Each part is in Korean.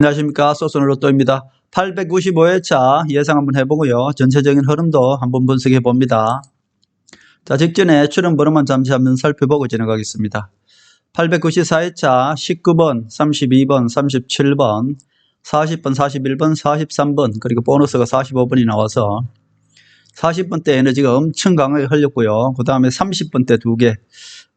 안녕하십니까. 소소는 로또입니다. 895회차 예상 한번 해보고요. 전체적인 흐름도 한번 분석해 봅니다. 자, 직전에 출연 번호만 잠시 한번 살펴보고 진행하겠습니다. 894회차 19번, 32번, 37번, 40번, 41번, 43번, 그리고 보너스가 45번이 나와서 40번 대 에너지가 엄청 강하게 흘렸고요. 그 다음에 30번 대두 개,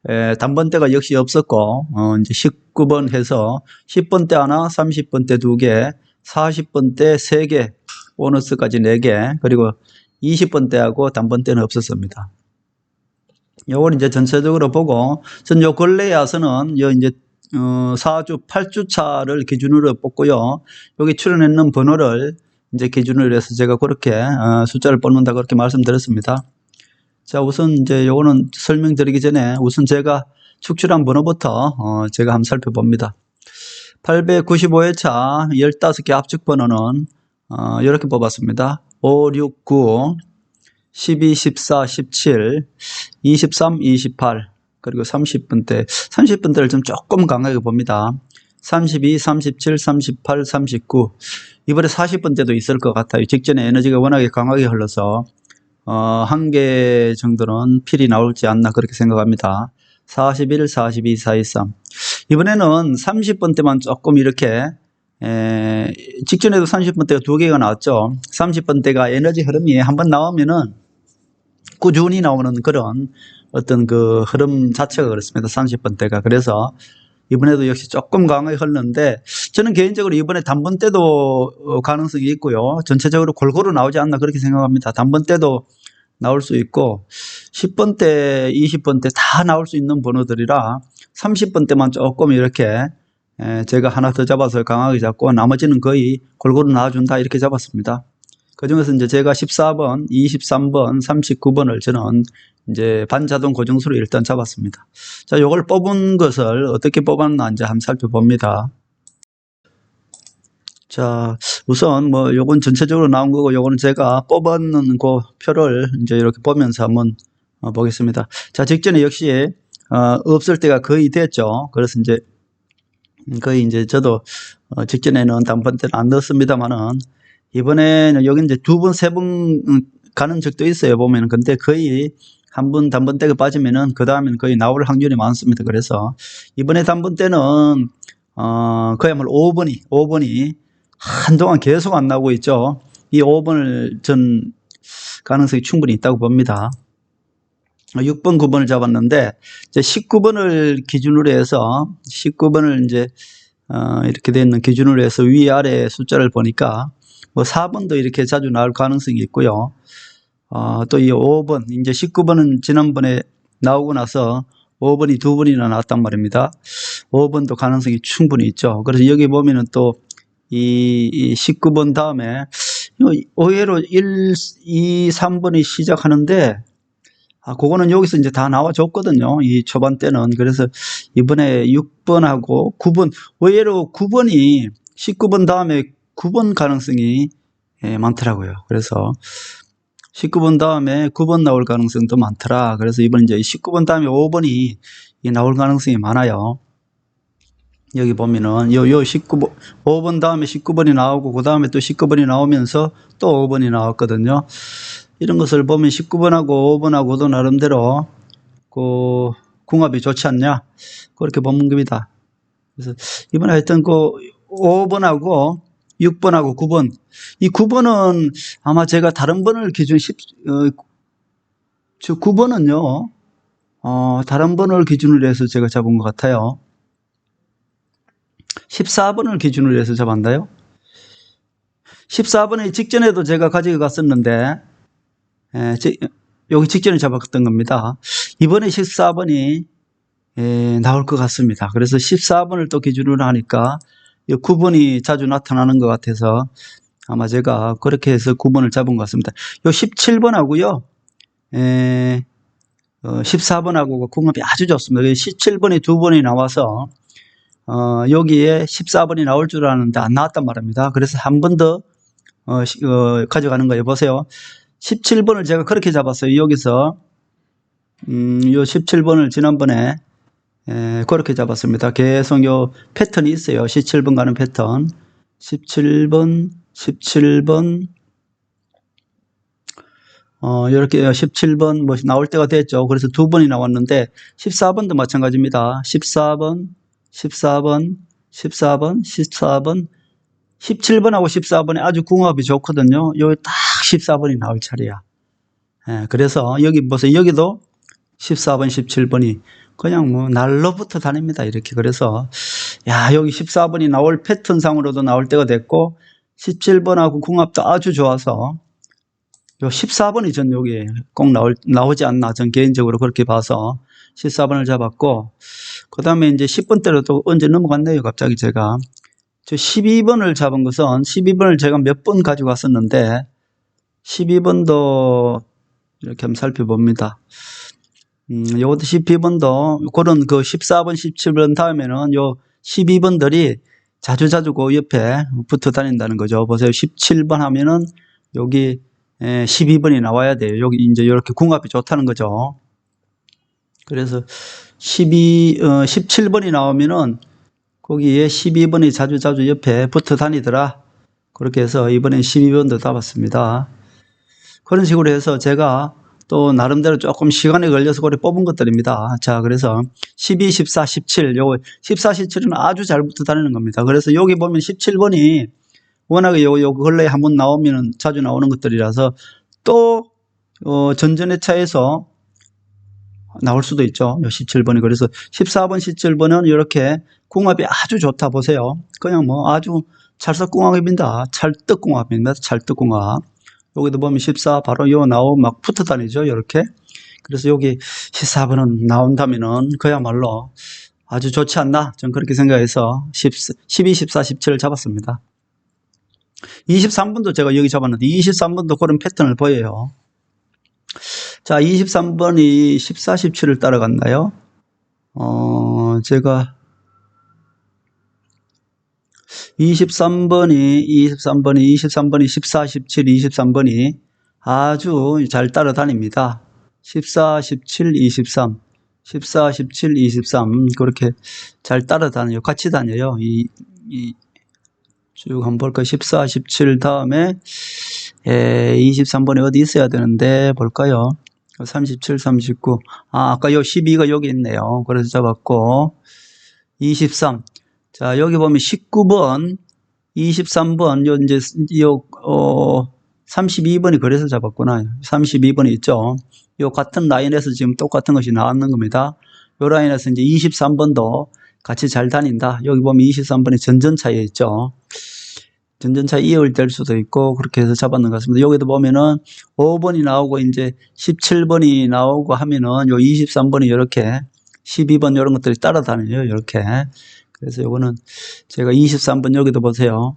에, 단번대가 역시 없었고, 어, 이제 19번 해서 10번 대 하나, 30번 대 두 개, 40번 대 세 개, 보너스까지 네 개, 그리고 20번 대하고 단번대는 없었습니다. 요걸 이제 전체적으로 보고, 전 요 근래에 와서는 요 이제, 어, 4주, 8주 차를 기준으로 뽑고요. 여기 출연했는 번호를 이제 기준으로 해서 제가 그렇게, 어, 숫자를 뽑는다 그렇게 말씀드렸습니다. 자, 우선 이제 요거는 설명드리기 전에 우선 제가 축출한 번호부터 어, 제가 한번 살펴봅니다. 895회차 15개 압축 번호는 어, 이렇게 뽑았습니다. 5, 6, 9, 12, 14, 17, 23, 28, 그리고 30분 대. 30분 대를 좀 조금 강하게 봅니다. 32, 37, 38, 39. 이번에 40분 대도 있을 것 같아요. 직전에 에너지가 워낙에 강하게 흘러서 어, 한 개 정도는 필이 나올지 않나 그렇게 생각합니다. 41, 42, 423. 이번에는 30번 대만 조금 이렇게 에, 직전에도 30번 대가 두 개가 나왔죠. 30번 대가 에너지 흐름이 한번 나오면은 꾸준히 나오는 그런 어떤 그 흐름 자체가 그렇습니다. 30번 대가. 그래서 이번에도 역시 조금 강하게 흘렀는데 저는 개인적으로 이번에 단번 때도 어, 가능성이 있고요. 전체적으로 골고루 나오지 않나 그렇게 생각합니다. 단번 때도 나올 수 있고 10번 때, 20번 때 다 나올 수 있는 번호들이라 30번 때만 조금 이렇게 에, 제가 하나 더 잡아서 강하게 잡고 나머지는 거의 골고루 나와준다 이렇게 잡았습니다. 그 중에서 이제 제가 14번, 23번, 39번을 저는 이제 반자동 고정수로 일단 잡았습니다. 자, 요걸 뽑은 것을 어떻게 뽑았나 이제 한번 살펴봅니다. 자, 우선 뭐 요건 전체적으로 나온 거고 요거는 제가 뽑았는 그 표를 이제 이렇게 보면서 한번 어, 보겠습니다. 자, 직전에 역시 어, 없을 때가 거의 됐죠. 그래서 이제 거의 이제 저도 어, 직전에는 단번 때는 안 넣었습니다만은 이번에는 여기 이제 두 번, 세 번 가는 적도 있어요. 보면은. 근데 거의 한 번 단번대가 빠지면은 그 다음에는 거의 나올 확률이 많습니다. 그래서 이번에 단번대는 어, 그야말로 5번이, 5번이 한동안 계속 안 나오고 있죠. 이 5번을 전 가능성이 충분히 있다고 봅니다. 6번, 9번을 잡았는데, 이제 19번을 기준으로 해서, 19번을 이제, 어, 이렇게 되어 있는 기준으로 해서 위아래 숫자를 보니까, 뭐 4번도 이렇게 자주 나올 가능성이 있고요. 어, 또 이 5번, 이제 19번은 지난번에 나오고 나서 5번이 두 번이나 나왔단 말입니다. 5번도 가능성이 충분히 있죠. 그래서 여기 보면은 또 이, 이 19번 다음에 의외로 1, 2, 3번이 시작하는데 아, 그거는 여기서 이제 다 나와줬거든요. 이 초반 때는. 그래서 이번에 6번하고 9번, 의외로 9번이 19번 다음에 9번 가능성이 예, 많더라고요. 그래서 19번 다음에 9번 나올 가능성도 많더라. 그래서 이번 이제 19번 다음에 5번이 나올 가능성이 많아요. 여기 보면은 요, 요 19번, 5번 다음에 19번이 나오고 그 다음에 또 19번이 나오면서 또 5번이 나왔거든요. 이런 것을 보면 19번하고 5번하고도 나름대로 그 궁합이 좋지 않냐. 그렇게 보는 겁니다. 그래서 이번에 하여튼 그 5번하고 6번하고 9번. 이 9번은 아마 제가 다른 번을 기준 10, 어, 저 9번은요, 어, 다른 번을 기준으로 해서 제가 잡은 것 같아요. 14번을 기준으로 해서 잡았나요? 14번의 직전에도 제가 가지고 갔었는데, 에, 지, 여기 직전에 잡았던 겁니다. 이번에 14번이 에, 나올 것 같습니다. 그래서 14번을 또 기준으로 하니까 9번이 자주 나타나는 것 같아서 아마 제가 그렇게 해서 9번을 잡은 것 같습니다. 요 17번하고요, 에, 어, 14번하고 궁합이 아주 좋습니다. 17번이 두 번이 나와서 어, 여기에 14번이 나올 줄 알았는데 안 나왔단 말입니다. 그래서 한 번더 어, 시- 어, 가져가는 거예요. 보세요. 17번을 제가 그렇게 잡았어요. 여기서 음, 요 17번을 지난번에 에, 그렇게 잡았습니다. 계속 요 패턴이 있어요. 17번 가는 패턴. 17번, 17번, 어, 이렇게 17번 뭐 나올 때가 됐죠. 그래서 두 번이 나왔는데 14번도 마찬가지입니다. 14번, 14번, 14번, 14번, 17번하고 14번이 아주 궁합이 좋거든요. 여기 딱 14번이 나올 차례야. 예, 그래서 여기 보세요. 여기도 14번, 17번이 그냥 뭐 날로부터 다닙니다. 이렇게 그래서 야 여기 14번이 나올 패턴상으로도 나올 때가 됐고 17번하고 궁합도 아주 좋아서 요 14번이 전 여기 꼭 나올, 나오지 않나 전 개인적으로 그렇게 봐서 14번을 잡았고 그 다음에 이제 10번 때로 또 언제 넘어갔네요 갑자기 제가 저 12번을 잡은 것은 12번을 제가 몇 번 가지고 왔었는데 12번도 이렇게 한번 살펴봅니다. 음, 요것도 12번도 그런 그 14번, 17번 다음에는 요 12번들이 자주자주 그 옆에 붙어 다닌다는 거죠. 보세요. 17번 하면은 여기 에, 12번이 나와야 돼요. 여기 이제 이렇게 궁합이 좋다는 거죠. 그래서 12, 어, 17번이 나오면은 거기에 12번이 자주자주 옆에 붙어 다니더라. 그렇게 해서 이번엔 12번도 잡았습니다. 그런 식으로 해서 제가 또 나름대로 조금 시간이 걸려서 그래 뽑은 것들입니다. 자, 그래서 12, 14, 17, 요거 14, 17은 아주 잘 붙어 다니는 겁니다. 그래서 여기 보면 17번이 워낙에 요, 요 근래에 한 번 나오면 자주 나오는 것들이라서 또, 어, 전전의 차에서 나올 수도 있죠. 요 17번이. 그래서 14번, 17번은 이렇게 궁합이 아주 좋다 보세요. 그냥 뭐 아주 찰떡궁합입니다. 찰떡궁합입니다. 찰떡궁합. 여기도 보면 14 바로 요 나오 막 붙어 다니죠. 이렇게. 그래서 여기 14번은 나온다면은 그야말로 아주 좋지 않나? 전 그렇게 생각해서 10, 12, 14, 17을 잡았습니다. 23번도 제가 여기 잡았는데 23번도 그런 패턴을 보여요. 자, 23번이 14, 17을 따라갔나요? 어, 제가 23번이 23번이 23번이 14, 17, 23번이 아주 잘 따라다닙니다. 14, 17, 23, 14, 17, 23 그렇게 잘 따라다녀요. 같이 다녀요. 이, 이, 쭉 한번 볼까요? 14, 17 다음에 에, 23번이 어디 있어야 되는데 볼까요? 37, 39. 아, 아까 요 12가 여기 있네요. 그래서 잡았고 23. 자, 여기 보면 19번, 23번, 요 이제 요 어, 32번이 그래서 잡았구나. 32번이 있죠. 요 같은 라인에서 지금 똑같은 것이 나왔는 겁니다. 요 라인에서 이제 23번도 같이 잘 다닌다. 여기 보면 23번이 전전차에 있죠. 전전차 이어올 될 수도 있고 그렇게 해서 잡았는 것 같습니다. 여기도 보면은 5번이 나오고 이제 17번이 나오고 하면은 요 23번이 이렇게 12번 이런 것들이 따라다녀요. 이렇게. 그래서 요거는 제가 23번 여기도 보세요.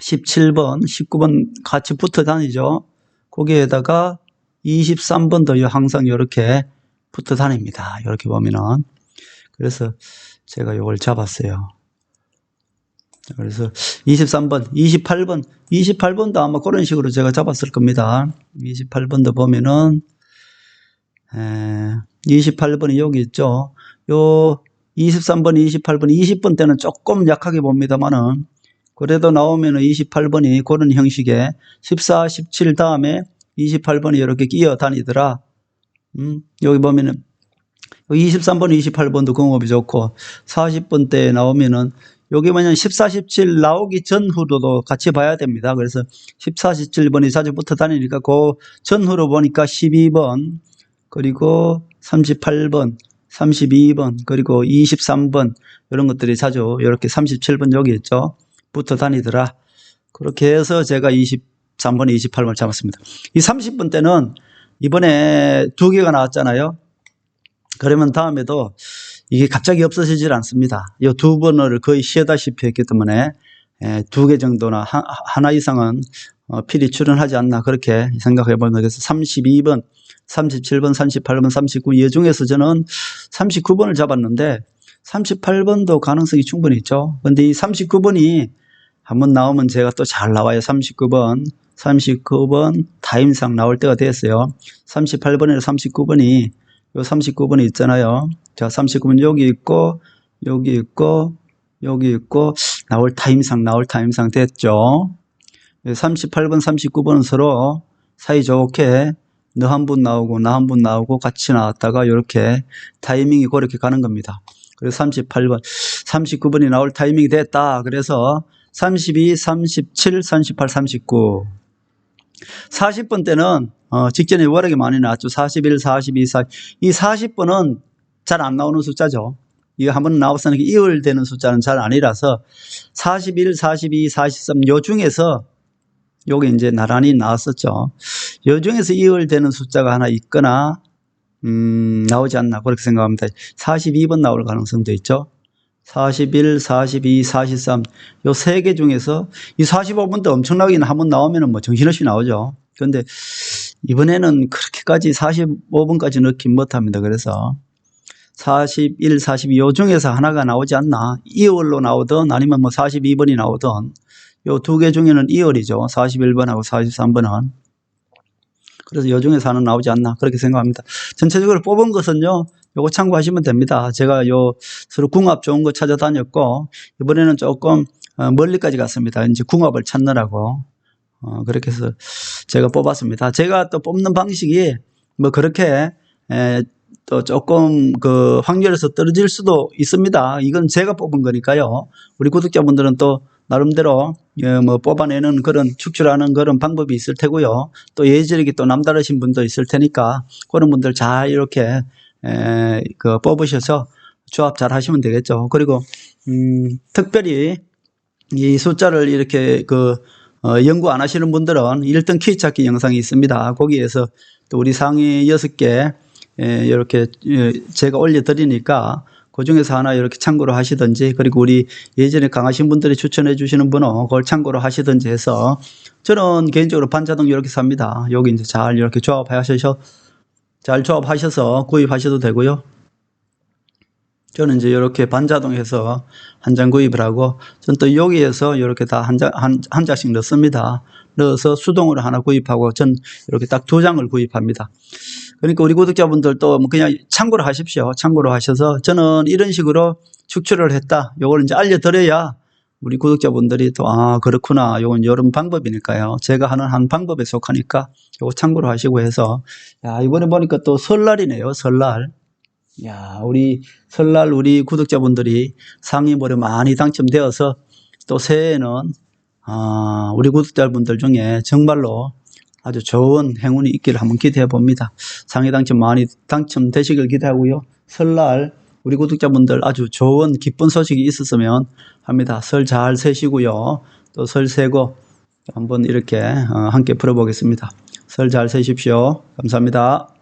17번, 19번 같이 붙어 다니죠. 거기에다가 23번도 항상 이렇게 붙어 다닙니다. 이렇게 보면은. 그래서 제가 요걸 잡았어요. 그래서 23번, 28번, 28번도 아마 그런 식으로 제가 잡았을 겁니다. 28번도 보면은, 에, 28번이 여기 있죠. 요 23번, 28번, 20번 때는 조금 약하게 봅니다만은, 그래도 나오면 은 28번이 그런 형식의 14, 17 다음에 28번이 이렇게 끼어 다니더라. 음, 여기 보면은 23번, 28번도 공업이 좋고 40번 때 나오면은 여기 뭐냐면 14, 17 나오기 전후로도 같이 봐야 됩니다. 그래서 14, 17번이 자주 붙어 다니니까 그 전후로 보니까 12번 그리고 38번 32번 그리고 23번 이런 것들이 자주 이렇게 37번 여기 있죠. 붙어 다니더라. 그렇게 해서 제가 23번, 28번을 잡았습니다. 이 30번 때는 이번에 두 개가 나왔잖아요. 그러면 다음에도 이게 갑자기 없어지질 않습니다. 이 두 번을 거의 쉬다시피 했기 때문에 두 개 정도나 하, 하나 이상은 어, 필히 출연하지 않나 그렇게 생각해 보면 그래서 32번, 37번, 38번, 39, 이 중에서 저는 39번을 잡았는데 38번도 가능성이 충분히 있죠. 근데 이 39번이 한번 나오면 제가 또 잘 나와요. 39번, 39번 타임상 나올 때가 됐어요. 38번이나 39번이 요 39번이 있잖아요. 자, 39번 여기 있고, 여기 있고, 여기 있고, 나올 타임상 나올 타임상 됐죠. 38번, 39번은 서로 사이좋게 너 한 분 나오고 나 한 분 나오고 같이 나왔다가 이렇게 타이밍이 그렇게 가는 겁니다. 그래서 38번, 39번이 나올 타이밍이 됐다. 그래서 32, 37, 38, 39. 40번 때는 어, 직전에 워낙에 많이 나왔죠. 41, 42, 40. 이 40번은 잘 안 나오는 숫자죠. 이거 한번 나와서는 이월되는 숫자는 잘 아니라서 41, 42, 43, 요 중에서 요게 이제 나란히 나왔었죠. 요 중에서 이월되는 숫자가 하나 있거나, 음, 나오지 않나, 그렇게 생각합니다. 42번 나올 가능성도 있죠. 41, 42, 43, 요 세 개 중에서 이 45번도 엄청나게 한 번 나오면은 뭐 정신없이 나오죠. 그런데 이번에는 그렇게까지 45번까지 넣긴 못합니다. 그래서 41, 42, 요 중에서 하나가 나오지 않나. 2월로 나오든 아니면 뭐 42번이 나오든 요 두 개 중에는 2월이죠. 41번하고 43번은. 그래서 요 중에서 하나 나오지 않나. 그렇게 생각합니다. 전체적으로 뽑은 것은요. 요거 참고하시면 됩니다. 제가 요 서로 궁합 좋은 거 찾아다녔고, 이번에는 조금 어, 멀리까지 갔습니다. 이제 궁합을 찾느라고. 어, 그렇게 해서 제가 뽑았습니다. 제가 또 뽑는 방식이 뭐 그렇게 에, 또 조금 그 확률에서 떨어질 수도 있습니다. 이건 제가 뽑은 거니까요. 우리 구독자분들은 또 나름대로 예, 뭐 뽑아내는 그런 축출하는 그런 방법이 있을 테고요. 또 예절이 또 남다르신 분도 있을 테니까 그런 분들 잘 이렇게 에, 그 뽑으셔서 조합 잘 하시면 되겠죠. 그리고 음, 특별히 이 숫자를 이렇게 그 어, 연구 안 하시는 분들은 1등 키 찾기 영상이 있습니다. 거기에서 또 우리 상위 6개 예, 이렇게 예, 제가 올려드리니까 그 중에서 하나 이렇게 참고로 하시든지 그리고 우리 예전에 강하신 분들이 추천해 주시는 분은 그걸 참고로 하시든지 해서 저는 개인적으로 반자동 이렇게 삽니다. 여기 이제 잘 이렇게 조합하셔서 잘 조합하셔서 구입하셔도 되고요. 저는 이제 이렇게 반자동해서 한 장 구입을 하고 전 또 여기에서 이렇게 다한 장, 한, 한 장씩 넣습니다. 넣어서 수동으로 하나 구입하고 전 이렇게 딱 두 장을 구입합니다. 그러니까 우리 구독자분들도 뭐 그냥 참고로 하십시오. 참고로 하셔서 저는 이런 식으로 축출을 했다. 요걸 이제 알려드려야 우리 구독자분들이 또, 아, 그렇구나. 요건 이런 방법이니까요. 제가 하는 한 방법에 속하니까 요거 참고로 하시고 해서, 야, 이번에 보니까 또 설날이네요. 설날. 야, 우리 설날 우리 구독자분들이 상임으로 많이 당첨되어서 또 새해에는 아, 우리 구독자분들 중에 정말로 아주 좋은 행운이 있기를 한번 기대해 봅니다. 상위 당첨 많이 당첨되시길 기대하고요. 설날 우리 구독자분들 아주 좋은 기쁜 소식이 있었으면 합니다. 설 잘 세시고요. 또 설 세고 한번 이렇게 어, 함께 풀어보겠습니다. 설 잘 세십시오. 감사합니다.